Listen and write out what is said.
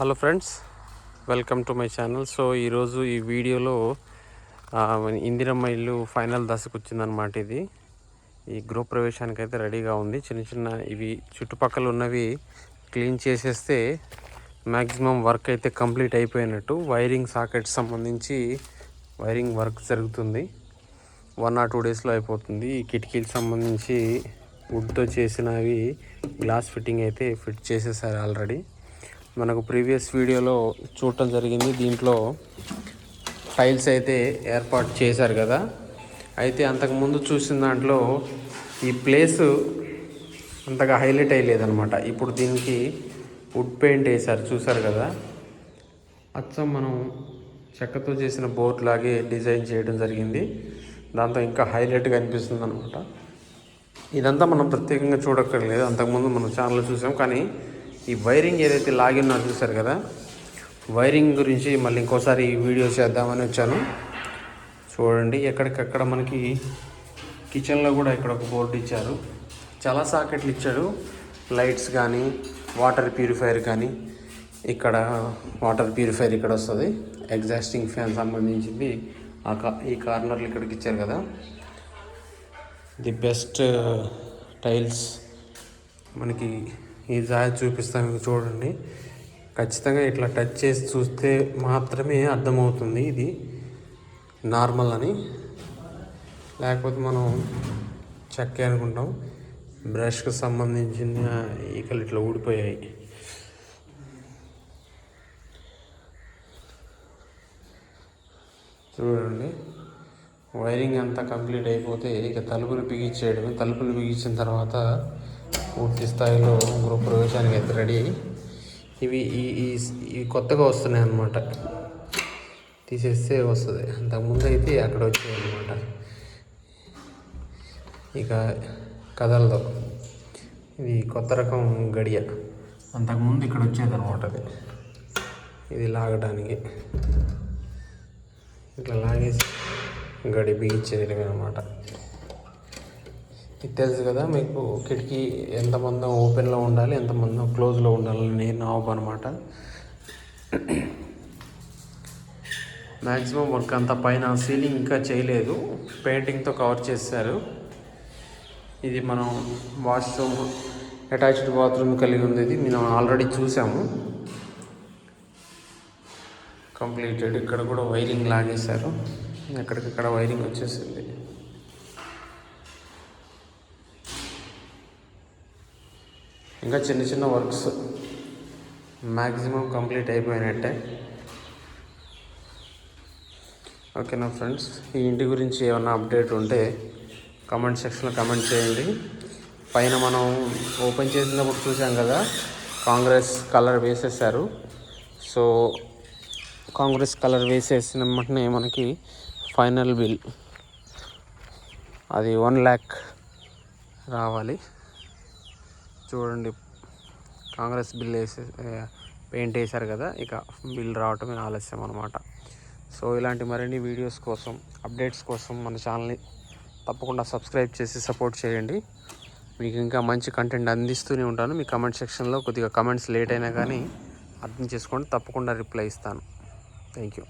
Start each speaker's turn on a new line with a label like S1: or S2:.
S1: Hello friends welcome to my channel. So ఈరోజు ఈ వీడియోలో ఇందిరమ్మ ఇల్లు ఫైనల్ దశకు వచ్చిందనమాట ఇది. ఈ గృహప్రవేశానికి అయితే రెడీగా ఉంది. చిన్న చిన్న ఇవి చుట్టుపక్కల ఉన్నవి క్లీన్ చేసేస్తే మ్యాక్సిమం వర్క్ అయితే కంప్లీట్ అయిపోయినట్టు. వైరింగ్ సాకెట్స్ సంబంధించి వైరింగ్ వర్క్ జరుగుతుంది. వన్ ఆర్ టూ డేస్లో అయిపోతుంది. ఈ కిటికీలకు సంబంధించి వుడ్తో చేసినవి గ్లాస్ ఫిట్టింగ్ అయితే ఫిట్ చేసేసారు ఆల్రెడీ. మనకు ప్రీవియస్ వీడియోలో చూడటం జరిగింది. దీంట్లో టైల్స్ అయితే ఏర్పాటు చేశారు కదా. అయితే అంతకుముందు చూసిన దాంట్లో ఈ ప్లేస్ అంతగా హైలైట్ అయ్యలేదనమాట ఇప్పుడు దీనికి వుడ్ పెయింట్ వేశారు. చూసారు కదా. అచ్చం మనం చెక్కతో చేసిన బోర్డ్ లాగే డిజైన్ చేయడం జరిగింది. దాంతో ఇంకా హైలైట్గా అనిపిస్తుంది అనమాట ఇదంతా మనం ప్రత్యేకంగా చూడక్కర్లేదు. అంతకుముందు మనం ఛానల్లో చూసాం. కానీ ఈ వైరింగ్ ఏదైతే లాగిన్నా చూసారు కదా? వైరింగ్ గురించి మళ్ళీ ఇంకోసారి వీడియో చేద్దామని వచ్చాను. చూడండి ఎక్కడికక్కడ మనకి కిచెన్లో కూడా ఇక్కడ ఒక బోర్డు ఇచ్చారు. చాలా సాకెట్లు ఇచ్చాడు. లైట్స్ కానీ వాటర్ ప్యూరిఫైయర్ కానీ. ఇక్కడ వాటర్ ప్యూరిఫైయర్ ఇక్కడ వస్తుంది. ఎగ్జాస్టింగ్ ఫ్యాన్ సంబంధించింది. ఆ కా ఈ కార్నర్లు ఇక్కడికి ఇచ్చారు కదా. ది బెస్ట్ టైల్స్ మనకి ఈ జాయ్ చూపిస్తాను మీకు చూడండి. ఖచ్చితంగా ఇట్లా టచ్ చేసి చూస్తే మాత్రమే అర్థమవుతుంది ఇది నార్మల్ అని. లేకపోతే మనం చెక్కే అనుకుంటాం. బ్రష్కి సంబంధించిన ఈకలు ఇట్లా ఊడిపోయాయి. చూడండి. వైరింగ్ అంతా కంప్లీట్ అయిపోతే ఇక తలుపులు బిగించేయడమే. తలుపులు బిగించిన తర్వాత పూర్తి స్థాయిలో గృహప్రవేశానికి అయితే రెడీ ఇవి ఈ ఈ ఇవి కొత్తగా వస్తున్నాయి అన్నమాట. తీసేస్తే వస్తుంది. అంతకుముందు అయితే అక్కడ వచ్చాయి అన్నమాట. ఇక కదలదు ఇది కొత్త రకం గడియ. అంతకుముందు ఇక్కడ వచ్చేది అనమాట అది. ఇది లాగడానికి ఇట్లా లాగేసి గడి బిగించేది అనమాట తెలుసు కదా మీకు కిటికీ ఎంత మందం ఓపెన్లో ఉండాలి ఎంత మందం క్లోజ్లో ఉండాలి నేను నాబ్ అనమాట మ్యాక్సిమం వర్క్ అంతా పైన సీలింగ్ ఇంకా చేయలేదు. పెయింటింగ్తో కవర్ చేశారు. ఇది మనం వాష్రూమ్ అటాచ్డ్ బాత్రూమ్ కలిగి ఉంది. ఇది మనం ఆల్రెడీ చూసాము. కంప్లీటెడ్. ఇక్కడ కూడా వైరింగ్ లాగేశారు. ఎక్కడికక్కడ వైరింగ్ వచ్చేసింది. ఇంకా చిన్న చిన్న వర్క్స్ మ్యాక్సిమం కంప్లీట్ అయిపోయినట్టే. ఓకేనా ఫ్రెండ్స్ ఈ ఇంటి గురించి ఏమన్నా అప్డేట్ ఉంటే కమెంట్ సెక్షన్లో కమెంట్ చేయండి. పైన మనం ఓపెన్ చేసినప్పుడు చూసాం కదా కాంగ్రెస్ కలర్ వేసేసారు సో కాంగ్రెస్ కలర్ వేసేసిన వెంటనే మనకి ఫైనల్ బిల్. అది వన్ ల్యాక్ రావాలి. చూడండి. కాంగ్రెస్ బిల్ వేసే పెయింట్ వేశారు కదా ఇక బిల్ రావటమే ఆలస్యం అనమాట సో ఇలాంటి మరిన్ని వీడియోస్ కోసం అప్డేట్స్ కోసం మన ఛానల్ని తప్పకుండా సబ్స్క్రైబ్ చేసి సపోర్ట్ చేయండి. మీకు ఇంకా మంచి కంటెంట్ అందిస్తూనే ఉంటాను. మీ కమెంట్ సెక్షన్లో కొద్దిగా కమెంట్స్ లేట్ అయినా కానీ అర్థం చేసుకోండి. తప్పకుండా రిప్లై ఇస్తాను. Thank you.